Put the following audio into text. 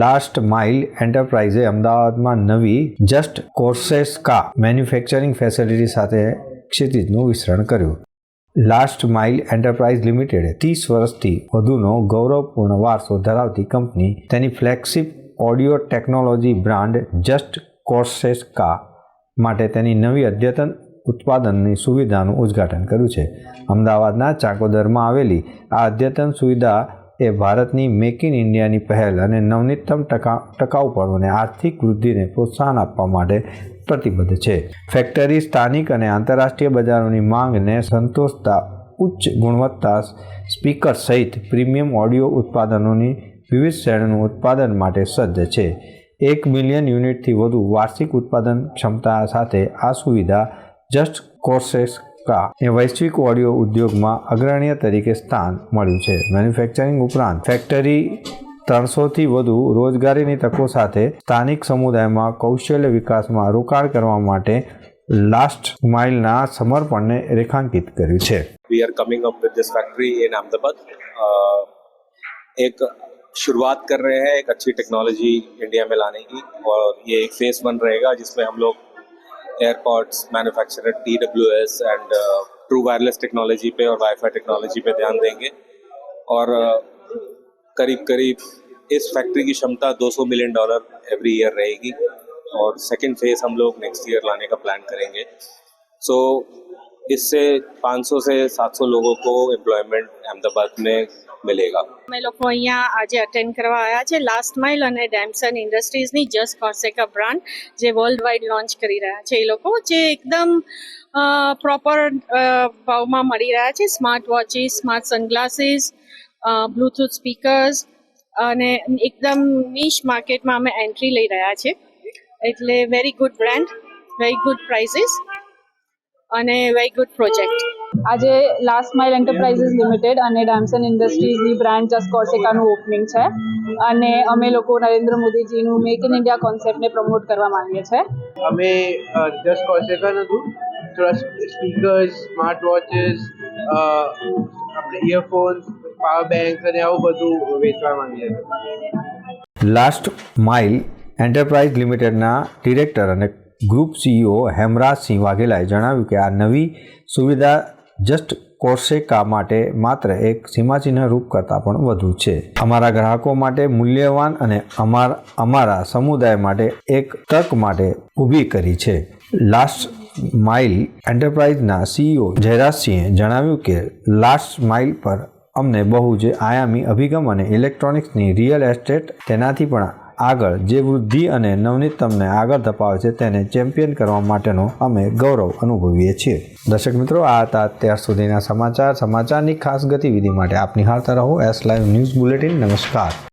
Last mile એન્ટરપ્રાઇઝે અમદાવાદમાં નવી just Corseca manufacturing facility સાથે ક્ષિતિજનું વિસ્તરણ કર્યું. લાસ્ટ માઇલ એન્ટરપ્રાઇઝ લિમિટેડે ત્રીસ વર્ષથી વધુનો ગૌરવપૂર્ણ વારસો ધરાવતી કંપની તેની flagship audio technology brand Just Corseca માટે તેની નવી અદ્યતન ઉત્પાદનની સુવિધાનું ઉદ્ઘાટન કર્યું છે. અમદાવાદના ચાકોદરમાં આવેલી આ અદ્યતન સુવિધા એ ભારતની મેક ઇન ઇન્ડિયાની પહેલ અને નવનીતમ ટકા ટકાઉપણું અને આર્થિક વૃદ્ધિને પ્રોત્સાહન આપવા માટે પ્રતિબદ્ધ છે. ફેક્ટરી, સ્થાનિક અને આંતરરાષ્ટ્રીય બજારોની માંગને સંતોષતા, ઉચ્ચ ગુણવત્તા સ્પીકર સહિત પ્રીમિયમ ઓડિયો ઉત્પાદનોની વિવિધ શ્રેણીનું ઉત્પાદન માટે સજ્જ છે. એક મિલિયન યુનિટથી વધુ વાર્ષિક ઉત્પાદન ક્ષમતા સાથે આ સુવિધા જસ્ટ કોર્સેસ્કા એ વૈશ્વિક ઓડિયો ઉદ્યોગમાં અગ્રણીય તરીકે સ્થાન મળ્યું છે મેન્યુફેક્ચરિંગ ઉપરાંત ફેક્ટરી ત્રણસોથી વધુ રોજગારીની તકો સાથે સ્થાનિક સમુદાયમાં કૌશલ્ય વિકાસમાં રોકાણ કરવા માટે લાસ્ટ માઇલના સમર્પણને રેખાંકિત કર્યું છે we are coming up with this factory in Ahmedabad. Uh, एक शुरुआत कर रहे हैं एक अच्छी टेक्नोलॉजी इंडिया में लाने की और ये एक फेस वन रहेगा जिसमें हम लोग AirPods manufacturer T W S and true wireless technology पे और वाईफाई टेक्नोलॉजी पे ध्यान देंगे। और uh, करीब करीब इस फैक्ट्री की क्षमता 200 मिलियन डॉलर एवरी ईयर रहेगी और सेकेंड फ़ेज़ हम लोग नेक्स्ट ईयर लाने का प्लान करेंगे। सो so, इससे 500 से 700 लोगों को एम्प्लॉयमेंट अहमदाबाद में मिलेगा અમે લોકો અહીંયા આજે અટેન્ડ કરવા આવ્યા છે લાસ્ટ માઇલ અને ડેમસન ઇન્ડસ્ટ્રીઝની જસ્ટ કોર્સેકા બ્રાન્ડ જે વર્લ્ડ વાઇડ લોન્ચ કરી રહ્યા છે એ લોકો જે એકદમ પ્રોપર ભાવમાં મળી રહ્યા છે smart watches smart sunglasses bluetooth speakers અને એકદમ નિશ માર્કેટમાં અમે એન્ટ્રી લઈ રહ્યા છે એટલે very good brand very good prices અને વેરી ગુડ પ્રોજેક્ટ આજે લાસ્ટ માઇલ એન્ટરપ્રાઇઝીસ લિમિટેડ અને ડામસન ઇન્ડસ્ટ્રીઝની બ્રાન્ડ જસ્ટ કોર્સેકાનું ઓપનિંગ છે. અને અમે લોકો નરેન્દ્ર મોદીજીનું મેક ઇન ઇન્ડિયા કોન્સેપ્ટને પ્રમોટ કરવા માંગીએ છીએ અમે જસ્ટ કોર્સેકા હતું. સ્પીકર્સ સ્માર્ટ વોચેસ આપણે ઇયરફોન્સ પાવર બેંક્સ અને આવું બધું વેચવા માંગીએ છીએ. લાસ્ટ માઇલ એન્ટરપ્રાઇઝ લિમિટેડના ડિરેક્ટર અને ગ્રુપ સીઈઓ હેમરાજસિંહ વાઘેલાએ જણાવ્યું કે આ નવી સુવિધા જસ્ટ કોર્સેકા માટે માત્ર એક સીમાચિહ્ન રૂપ કરતાં પણ વધુ છે. અમારા ગ્રાહકો માટે મૂલ્યવાન અને અમાર, અમારા સમુદાય માટે એક તક માટે ઊભી કરી છે. લાસ્ટ માઇલ એન્ટરપ્રાઇઝના સીઈઓ જયરાજસિંહે જણાવ્યું કે, લાસ્ટ માઇલ પર અમને બહુ જ આયામી અભિગમ અને ઇલેક્ટ્રોનિક્સની રિયલ એસ્ટેટ તેનાથી પણ આગળ જે વૃદ્ધિ અને નવનીતમને આગળ ધપાવે છે તેને ચેમ્પિયન કરવા માટેનો અમે ગૌરવ અનુભવીએ છીએ. દર્શક મિત્રો, આ હતા અત્યાર સુધીના સમાચાર. સમાચારની ખાસ ગતિવિધિ માટે આપ નિહાળતા રહો. એસ લાઈવ ન્યૂઝ બુલેટિન નમસ્કાર.